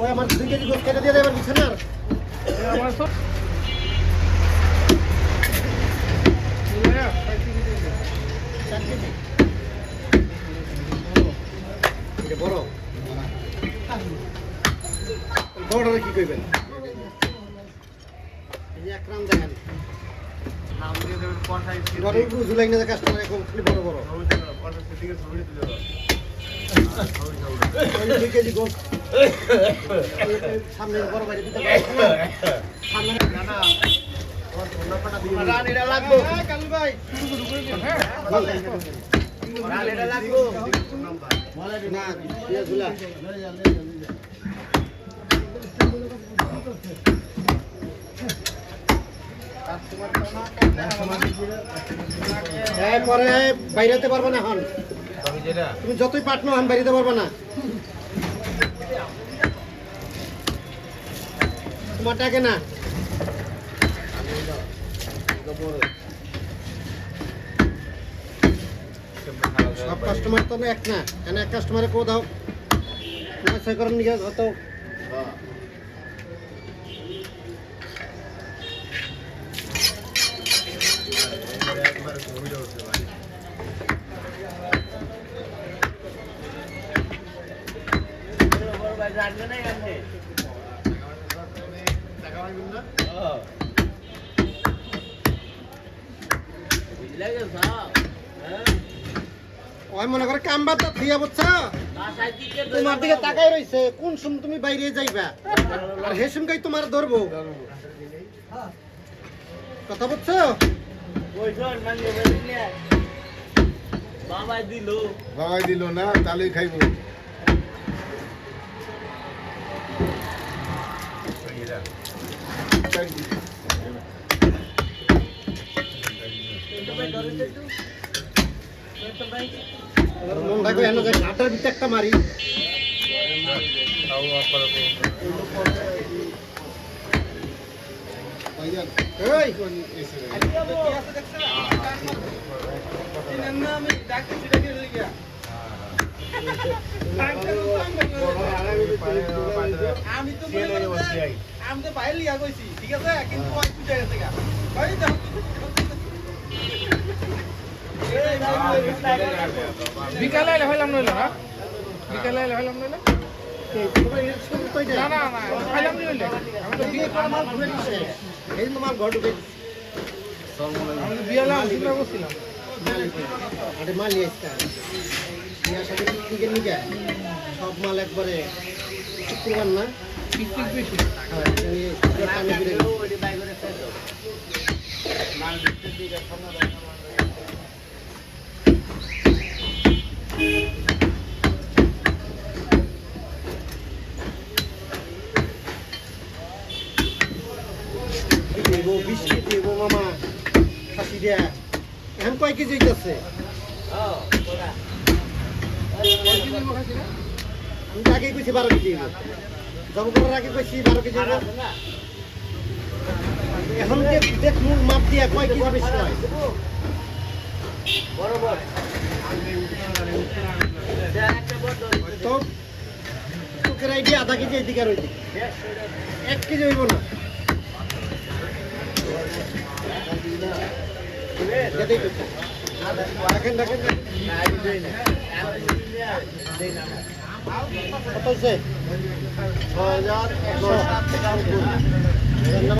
ওই আমার দুই কেজি গোস কেটে দিয়ে দেবেন বিছানার। আমার সব বড় বড়টা কি কইবেন এই যে একরাম দেখেন ঘরে উপরে ঝুলাই না কাস্টমার এখন খালি বড় বড়। ওই দুই কেজি গোস সামনে বড় বাইরে দিতে সামনে। না না না দিয়া পরে বাইরেতে পারবে না হন তুমি যতই পাটনো হন বাইরেতে পারবে না। তোমার টাকে না। সব কাস্টমার তো এক না। কেন এক কাস্টমারে কো দাও। করেন নিয়ে হতো। ওই মনে করে কাম বাদ দিয়া বুঝছ? তোমার দিকে তাকাই রইছে কোন সময় তুমি বাইরে যাইবা? আর হে সময় তোমার ধরবো। কথা বুঝছ? বাবাই দিল। বাবাই দিল না তাহলেই খাইব এবার মন থাকো এনে মারি আমি তো আমি ঠিক আছে? কিন্তু ভাই বিকালে এলে হইলাম নইলো না? বিকালে এলে হইলাম নইলো। না না না হইলাম নইলে। আমি তো বিয়ে তোমার মাল ঘুরে দিছে। এই তোমার ঘর ঢুকে আমি বিয়ে লাম চিন্তা করছিলাম আরে মাল নিয়ে আসতে বিয়ার সাথে পিকনিকের নিকে সব মাল একবারে শুক্রবার না? পিকনিক বেশি। হ্যাঁ, তুমি শুক্রবার টাইমে ঘুরে নিও। দিব বিস্কিট দিব, মামা। খাসি দেয়া। এখন কয় কেজি হইতেছে? আমি কইছি বারো কেজি জব করার আগে কইছি বারো কেজি এখন দেখ মুখ মাপ দিয়া কয় কেজি বেশি তো আইডিয়া আধা কেজি এদিকে আর ওইদিকে। এক কেজি হইব না। এটাই তো। দেখেন দেখেন